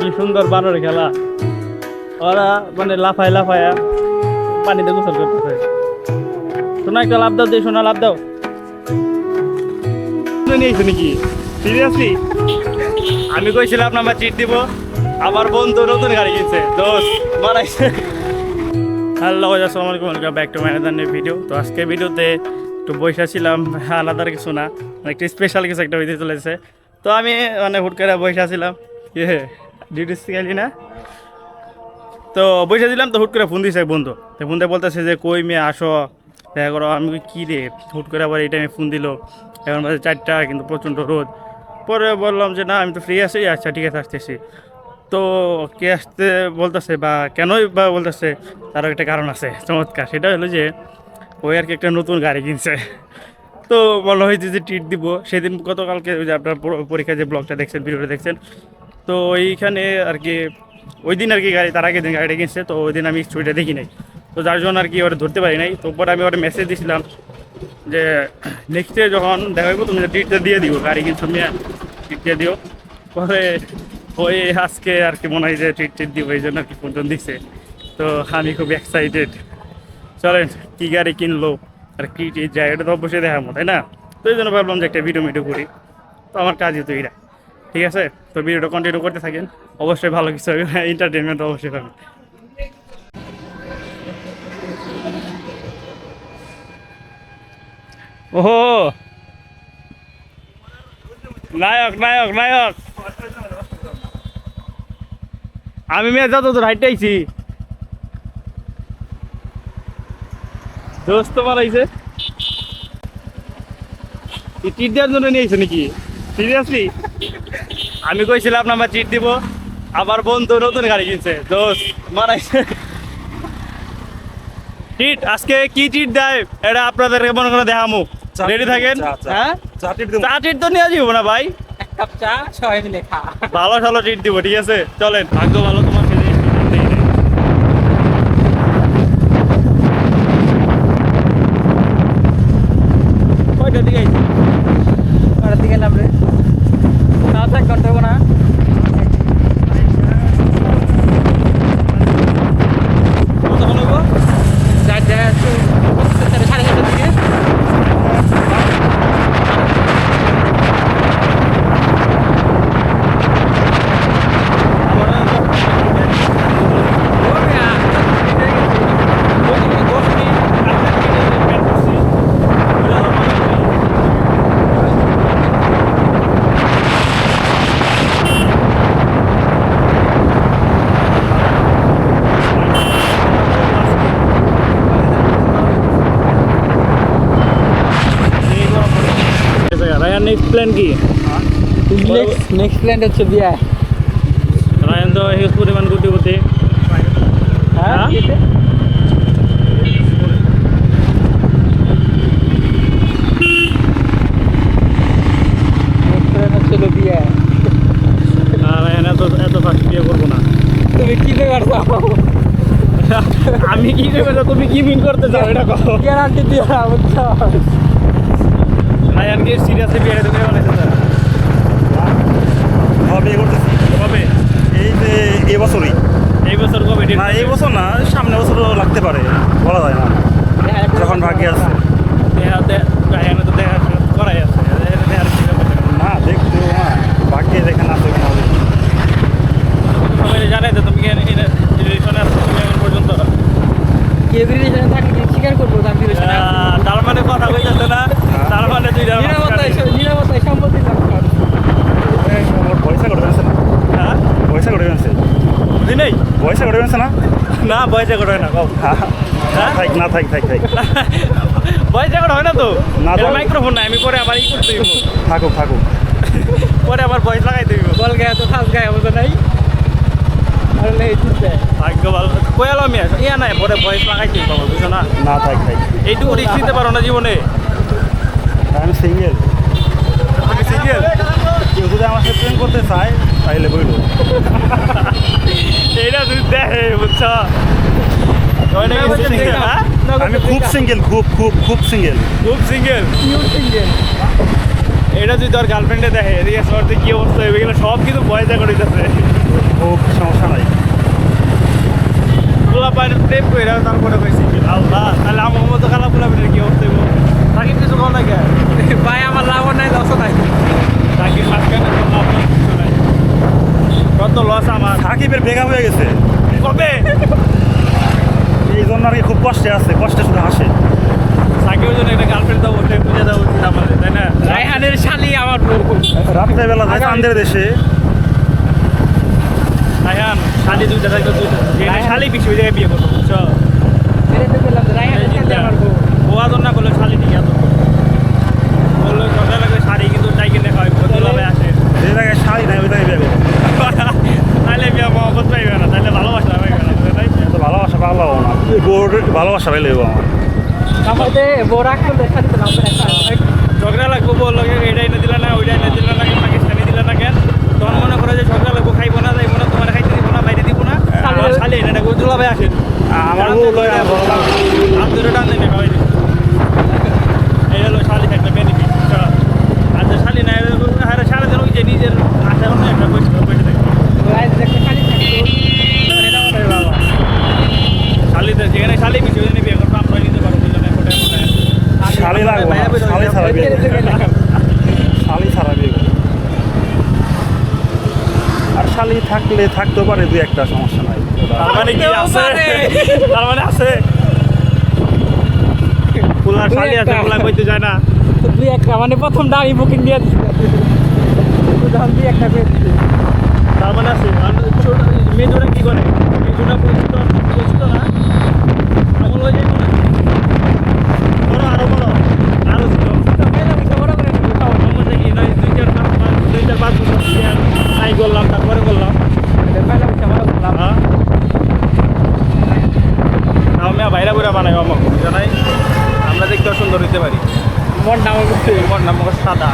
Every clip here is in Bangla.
কি সুন্দর বানর খেলা। ওরা মানে লাফায় পানিতে গোসল করতেছে। শোনা একটা লাভ দাও শোনা লাভ দাও। নিয়েছো নাকি? সিরিয়াসলি আমি কইছিলাম আমার চিট দিব, আমার বন্ধু নতুন গাড়ি কিনছে দোষ মারাইছে হ্যালো আসসালামু আলাইকুম welcome back to my video তো আজকে ভিডিওতে একটু বসে ছিলাম আলাদার কিছু না, একটু স্পেশাল কিছু একটা হইতে চলেছে। তো আমি মানে হুট করে বসে ছিলাম ইয়ে ডিউটি গেলি না? তো বসে দিলাম তো হুট করে ফোন এক বন্ধু। তো ফোন দিয়ে বলতেছে যে, কই মেয়ে, আসো। দেখা করো। আমি কি রে? হুট করে আবার এই টাইমে ফোন দিল। এখন বাজে চারটা, কিন্তু প্রচণ্ড রোদ। পরে বললাম যে, না, আমি তো ফ্রি আছি। আচ্ছা ঠিক আছে, আসতেছি। তো কে আসতে বলতেছে বা কেনই বা বলতেছে, তারও একটা কারণ আছে, চমৎকার। সেটা হলো যে, ওই আর কি একটা নতুন গাড়ি কিনছে। তো মনে হয়েছে যে ট্রিট দিব। সেদিন গতকালকে ওই যে আপনার পর- পরীক্ষায় যে ব্লগটা দেখছেন ভিডিওটা দেখছেন, তো ওইখানে আর কি ওই দিন আর কি গাড়ি তার আগে দিন গাড়িটা কিনছে, তো ওই দিন আমি ছবিটা দেখি নাই। তো যার জন্য আর কি ওরা ধরতে পারি নাই। তো পরে আমি ওরা মেসেজ দিয়েছিলাম যে নেক্সট যখন দেখা তুমি ট্রিটটা দিয়ে দিও, গাড়ি কিনছো নিয়ে ট্রিট দিয়ে দিও। পরে ওই আজকে আর কি মনে হয় যে ট্রিট ট্রিট দিব এই জন্য আর কি ফোন দিচ্ছে তো আমি খুব এক্সাইটেড চলেন, কী গাড়ি কিনলো? আর কি জায়গাটা তো অবশ্যই দেখার মতো, তাই না? তো এই জন্য ভাবলাম যে একটা ভিডিও মিডিও করি। তো আমার কাজই তো এটা ঠিক আছে? তো ভিডিওটা কন্টিনিউ করতে থাকেন। অবশ্যই ভালো কিছু হবে। এন্টারটেনমেন্ট অবশ্যই পাবেন। ওহো! নায়ক নায়ক নায়ক! আমি মেয়ে যত হাইটে আইছি দোস্ত এই চিট দেওয়ার জন্য নিয়ে নাকি? সিরিয়াসলি আমি কইছিলাম না আমার চিট দিব আমার বন্ধু নতুন গাড়ি কিনছে। দোস্ত মারাইছে চিট আজকে কি চিট দেয়? এটা আপনাদের মনে করে দেখামু। রেডি থাকেন। হ্যাঁ? চা চিট তো নিয়ে যাব না ভাই। এক কাপ চা মিলে খা। ভালো ভালো ট্রিট দিব ঠিক আছে? চলেন। ভাগ্য ভালো তোমার খেতে দেই নাই। কয়টার দিকে আইছি? ওটার দিকে গেলাম রে তাও তো এক ঘণ্টা হব না কতক্ষণ হইবো? চারটা সাড়ে চারটার দিকে রায়ান নেক্সট প্ল্যান কি? নেক্সট নেক্সট প্ল্যান হচ্ছে বিয়া। রায়ান তো হিউজ পরিমাণ কোটিপতি হ্যাঁ? হ্যাঁ? নেক্সট প্ল্যান হচ্ছে হলো বিয়া। আর রায়ান এত এত ফার্স্ট বিয়ে করব না। তুমি কি ব্যাপার চাও? আমি কি করব তুমি কি মিন করতে চাও? এটা কো গ্যারান্টি দিয়া বুঝছ? রায়ান সিরিয়াসলি বিয়ে তুমি বানাইছো না হবে করতেছি। কবে? এই যে এই বছরই। এই বছর কবে না এই বছর না সামনে বছরও লাগতে পারে বলা যায় না। যখন ভাগ্যে আছে। দেখা তো দেখা করাই আছে? না দেখতে না ভাগ্যে যেখানে আছে হবে। সবাই জানে তো তুমি রিলেশনে আছো তুমি এখন পর্যন্ত? কে বিরিশনে থাকলে স্বীকার করব বিরিশনে আহ, তার মানে কথা কই যাচ্ছে না? তার মানে দুইটা নিরাপত্তায় নিরাপত্তায় সম্পত্তি পয়সা করে ফেলছে না। হ্যাঁ? পয়সা করে ফেলছে বুঝি নেই? পয়সা করে ফেলছে না? না বয়সে করে না কও। হ্যাঁ, হ্যাঁ? থাক না থাক থাক থাক। বয়সে করে হয় না তো? না তো। মাইক্রোফোন নাই আমি পরে আবার ই করতে থাকুক থাকুক। পরে আবার বয়স লাগাইতে হইব। বল গায়ে তো ফাঁস গায়ে বোঝা নাই। ভাগ্য ভালো ইয়া নাই পরে বুঝছ না? না থাক থাক। এইটুকু রিস্ক নিতে পারো না জীবনে। আমি সিঙ্গেল তুমি সিঙ্গেল কেউ যদি আমার সাথে প্রেম করতে চায় বইলো। এইটা দেখে বুঝছ? হ্যাঁ? আমি খুব সিঙ্গেল খুব খুব খুব সিঙ্গেল খুব সিঙ্গেল সিঙ্গেল এটা যদি তোর গার্লফ্রেন্ডে দেখে এদিকে কি অবস্থা সব কিছু পয়সা করে দিতেছে। খুব সমস্যা নাই। পোলা পানি প্রেম করে তারপরে কইছি আল্লাহ তাহলে আমার মতো খারাপ পোলা পানির কি অবস্থা সাকিব কিছু কম না কে ভাই আমার লাভ নাই লস নাই সাকিব মাঝখানে লাভ কিছু নাই। কত লস আমার সাকিবের ব্রেকআপ হয়ে গেছে? কবে? এই জন্য আর কি খুব কষ্টে আছে কষ্টে শুধু হাসে সাকিবের জন্য একটা গার্লফ্রেন্ড দেবো খুঁজে দেওয়া উচিত আমাদের তাই না? রায়হানের শালি আমার রাত্রেবেলা যায় চান্দের দেশে। রায়হান শালি দুইটা থাকবে দুইটা। শালি বেশি ওই জায়গায় বিয়ে করব বুঝছ? বেড়ে তো বললাম যে রায়হানের শালি আমার বউ ও আদর না করলে। শালি ঠিক। বলল শাড়ি কিন্তু তাই কিনে খাওয়াই বদলাবে আসে। যে জায়গায় শাড়ি নাই ওই জায়গায় বিয়ে করব তাহলে বিয়ে মহব্বত পাইবে না তাহলে ভালোবাসা পাইবে না ভালোবাসা হব না। বোর ভালোবাসা পাইলে আমার। আমাদের রাখ করলে শালি তো নাম ঝগড়া লাগবো বলল এটা এনে দিলা না ওইটা এনে দিলা না কেন পাকিস্তানি দিলা না কেন তখন মনে করে যে ঝগড়া লাগবো খাইবো না যাইবো না তোমার খাইতে দিব না বাইরে দিব না আমার শালি এনে দেখো দুলা ভাই আসেন আমার বউ লয় না হাত ধরে টান দিনে খাওয়াই দিবে এই হলো শালি একটা বেনিফিট আর যে শালি না হারে সারাদিন ওই যে নিজের আশা অন্য একটা বসে বসে থাকে শালি থাকতো শালিতে যেখানে শালি বেশি ওই জন্য বিয়ে করব আমরা নিতে পারব দুজনে কোটায় কোটায় শালি লাগবো না, শালি ছাড়া বিয়ে করব। শালি ছাড়া বিয়ে করব। আর শালি থাকলে থাকতেও পারে দুই একটা সমস্যা নাই। তার মানে কি আছে। তার মানে আছে? ফুলার দুই আছে ফুলা কইতে যায় না। তো দুই একটা মানে প্রথম দাঁড়ি বুকিং দিয়ে দুই একটা পেয়ে তার মানে আছে। মেজোরা কি করে? মেজোরা পরিচিত পরিচিত না আমল হয়ে যাইব না বড় আরও বড় আরও ছোট তো মেলা পয়সা বড় করে নিবো, খাও। আমাদের কি নয় দুই চার পাঁচ পাঁচ দুই চার পাঁচ বছর দিয়ে নাই করলাম তারপরে করলাম মেলা পয়সা বড় করলাম। হ্যাঁ আমি বাইরে বইরা বানাই আমাকে জানাই আমরা দেখতে সুন্দর হইতে পারি মন নাম মোর নাম হলো সাদা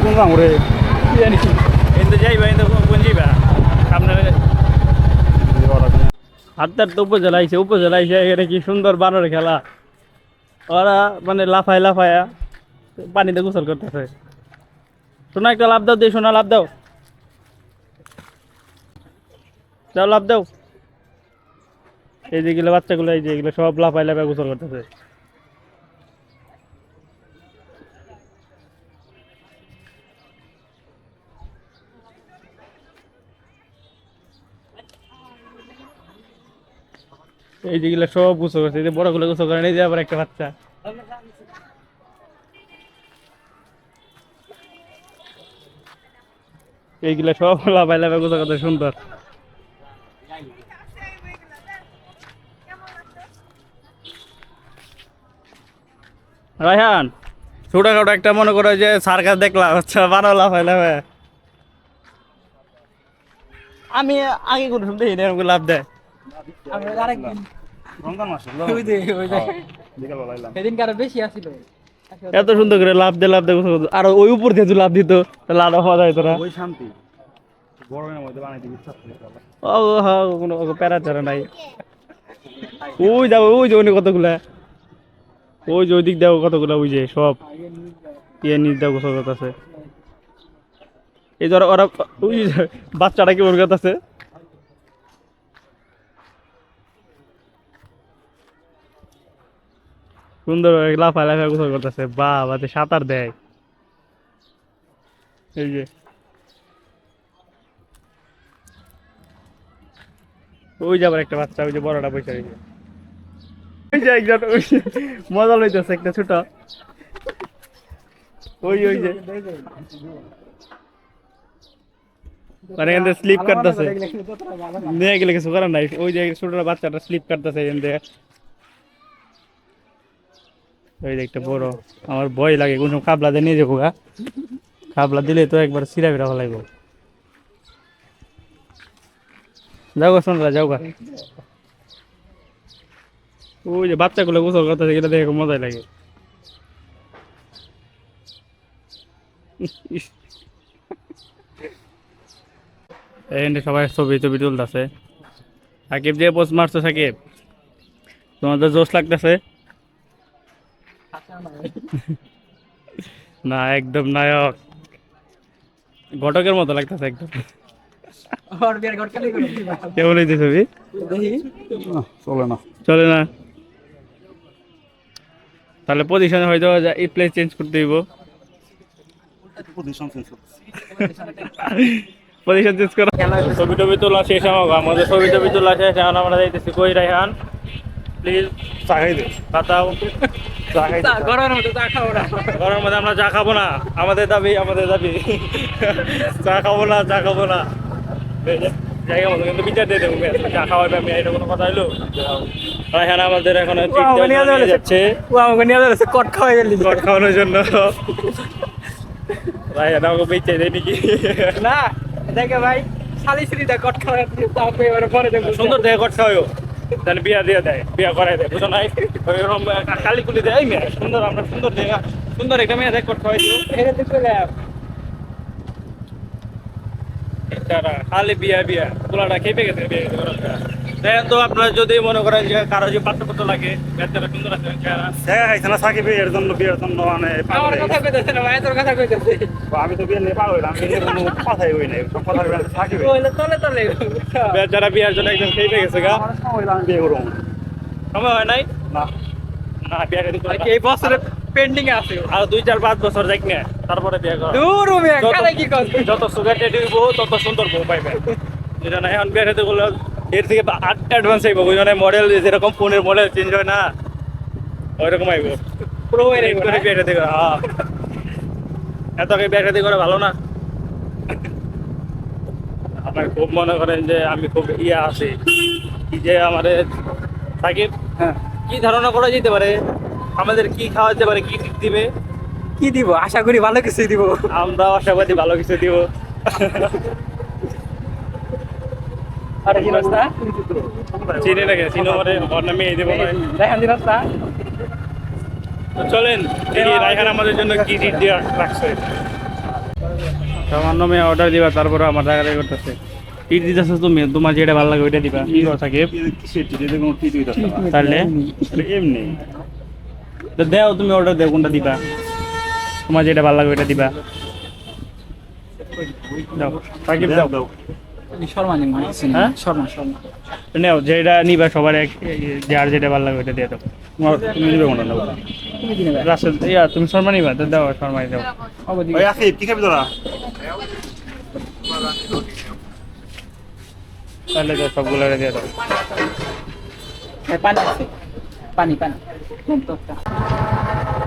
কোন দাম রে কি জানি কিন্তু যাইবা কিন্তু কোন যাইবা? আপনার হাতটার তো উপজেলা আইছে উপজেলা আইছে এখানে কি সুন্দর বানর খেলা। ওরা মানে লাফায় লাফায়া পানিতে গোসল করতেছে। শোনা একটা লাভ দাও দিয়ে শোনা লাভ দাও। দাও লাভ দাও। এই যেগুলো বাচ্চাগুলো এই যে এগুলো সব লাফায় লাফায় গোসল করতেছে। এই যেগুলো সব গুছো করছে, এই যে বড়গুলো গোসল করে, এই যে আবার একটা বাচ্চা। এইগুলা সব লাফায় লাফায় গোসল করতে সুন্দর। রায়হান, ছোটখাটো একটা মনে করো যে সার্কাস দেখলাম আচ্ছা বারো লাফায় লাফায়। আমি আগে কোনো এরকম লাভ দেয়। আমি আরেকদিন এত সুন্দর করে লাভ দিয়ে লাভ দিয়ে আর ওই উপর দিয়ে লাভ দিত তাহলে আরও হওয়া যায় তোরা। ও প্যারা নাই ওই যাব কতগুলা ওই দিক দেবো কতগুলা ওই সব করতেছে এই ওরা ওই বাচ্চাটা কি ওর আছে সুন্দর লাফা লাফা গোসল করতেছে। বা সাঁতার দেয়। এই যে। ওই যে আবার একটা বাচ্চা ওই যে বড়টা ওই যে ওই যে একজন ওই মজা লইতেছে একটা ছোট। ওই ওই যে। মানে এখান থেকে স্লিপ কাটতেছে। নিয়ে গেলে কিছু করার নাই। ওই যে ছোট বাচ্চাটা স্লিপ কাটতেছে এখান থেকে। ওই একটা বড়, আমার ভয় লাগে, কোন কাবলা দিয়ে নিয়ে যাব গা। কাবলা দিলে তো একবার সিরা ফিরা ফেলাইব যাও গা সোনরা, যাও গা। ওই যে বাচ্চাগুলো গোসল করতেছে, এটা দেখে মজাই লাগে। এখানে সবাই ছবি টবি তুলতেছে। সাকিব যে পোস্ট মারছো, সাকিব। তোমাদের জোশ লাগতেছে। না একদম নায়ক। ঘটকের মতো লাগতেছে একদম। দিবা। কেমন হইতে ছবি? চলে না। চলে না। তাহলে পজিশনে হয়তো যা- এই প্লেস চেঞ্জ করতে হইব। পজিশন চেঞ্জ করা। ছবি টবি তোলা শেষ আমাকে আমাদের ছবি টবি তোলা শেষ। এখন আমরা যাইতেছি কই রাইহান প্লিজ। চা খাই দে। বাতাও চা খাই গরমের মধ্যে চা খাব না। গরমের মধ্যে আমরা চা খাব না। আমাদের দাবি আমাদের দাবি। চা খাব না চা খাব না। জায়গা মতো কিন্তু বিচার দিয়ে দেবো চা খাওয়ার ব্যাপারে এটা কোনো কথা রাইহান আমাদের এখন। যাচ্ছে। কট খাওয়াই গড় খাওয়ানোর জন্য। রাইহান আমাকে বেঁচে দেয় নাকি? না দেখে ভাই শালি শ্রীটা কট খাওয়াই তারপরে এবারে পরে দেখব। সুন্দর দেয় গড় খাওয়াও তাহলে বিয়া দিয়ে দেয়, বিয়া করাই দেয়, বুঝো নাই ওইরকম কালি কুলি দেয় মেয়ে, সুন্দর, আমরা সুন্দর জায়গা, সুন্দর একটা মেয়ে দেখ করতে। তারা খালি বিয়া বিয়া, পোলাটা খেপে গেছে, বিয়ে দেখেন তো আপনারা যদি মনে করেন যে কারও যে পাত্রপত্র লাগে বেচারা সুন্দর আছে চেহারা। জায়গা সাকিব এর জন্য বিয়ের জন্য মানে আমার কথা কইতেছে না ভাই তোর কথা কইতেছে। আমি তো বিয়ে নিয়ে পাগল হইলাম আমি কোনো কথাই হই নাই সব কথা সাকিব। কইলে তলে তলে। বেচারা বিয়ার জন্য একদম খেপে গেছে গা। হইলাম বিয়ে করব। সময় হয় নাই? না। না বিয়া করে এই বছরে পেন্ডিং আছে। আর দুই চার পাঁচ বছর যাক না তারপরে বিয়া করা। দূর কি কর যত সুগার টেডি তত সুন্দর বউ পাইবে। যেটা না এখন বিয়া খেতে বললে এর থেকে অ্যাডভান্স আইব ওই মানে মডেল যেরকম ফোনের মডেল চেঞ্জ হয় না ওইরকম আইব। প্রো এর করে বিয়ে খেতে করা হ্যাঁ। এত আগে বিয়ে খেতে করা ভালো না? আপনার খুব মনে করেন যে আমি খুব ইয়ে আছি। যে আমাদের সাকিব হ্যাঁ। কি ধারণা করা যেতে পারে? আমাদের কি খাওয়া যেতে পারে কি দিবে? কি দিব? আশা করি ভালো কিছু দিব। আমরা আশাবাদী ভালো কিছু দিব। আর কি রাস্তা? চিনি নাকি? চিনো ঘর নামে এই দেবো নয় দেখেন দিন রাস্তা? তো চলেন দেখি রায়হান আমাদের জন্য কি ডিট দিয়ে রাখছে? সামান্য মেয়ে অর্ডার দিবা তারপরে আমার জায়গায় করতেছে। টিট দিতেছে তুমি তোমার যেটা ভালো লাগে ওইটা দিবা। কি কথা তাহলে? এটা এমনি। দেও তুমি অর্ডার দেও কোনটা দিবা? তোমার যেটা ভালো লাগে ওইটা দিবা। দাও। সাকিব দাও দাও। শর্মা হ্যাঁ? শর্মা শর্মা। নেও যেটা নিবা সবার এক যার যেটা ভালো লাগে ওইটা দিয়ে দাও। তুমি নিবে কোনটা দাও তুমি দিনে ভাই। রাসেল ইয়া তুমি শর্মা নিবা? তো দাও শর্মাই দাও। অবধি। ওই আসিফ কি খাবি তোরা? তাহলে দাও সবগুলো দিয়ে দাও। পানি আছে। পানি পানি।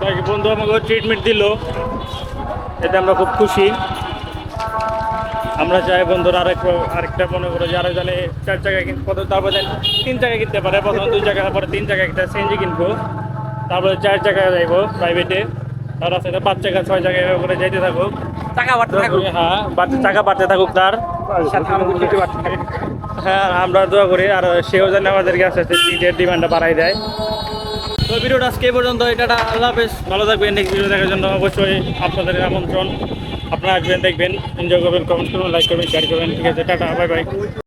তাই বন্ধু আমাকে ট্রিটমেন্ট দিল। এতে আমরা খুব খুশি। আমরা চাই বন্ধুরা আরেক আরেকটা মনে করো যে আরও আরেকজনে চার জায়গায় কিনতে প্রথম তারপরে দেন তিন জায়গায় কিনতে পারে প্রথম দুই জায়গা পরে তিন জায়গায় একটা সিএনজি কিনবো। তারপরে চার জায়গায় যাইবো প্রাইভেটে তার আছে পাঁচ জায়গা ছয় জায়গায় এভাবে করে যাইতে থাকুক। টাকা বাড়তে থাকুক। হ্যাঁ বাড়তে টাকা বাড়তে থাকুক তার। হ্যাঁ আমরা দোয়া করি আর সেও যেন আমাদেরকে আস্তে আস্তে সিটের ডিমান্ডটা বাড়াই দেয়। তো ভিডিওটা আজকে পর্যন্ত এটা আল্লাহ হাফেজ। ভালো থাকবেন নেক্সট ভিডিও দেখার জন্য অবশ্যই আপনাদের আমন্ত্রণ। আপনারা আসবেন, দেখবেন এনজয় করবেন কমেন্ট করবেন লাইক করবেন শেয়ার করবেন। ঠিক আছে, টাটা বাই বাই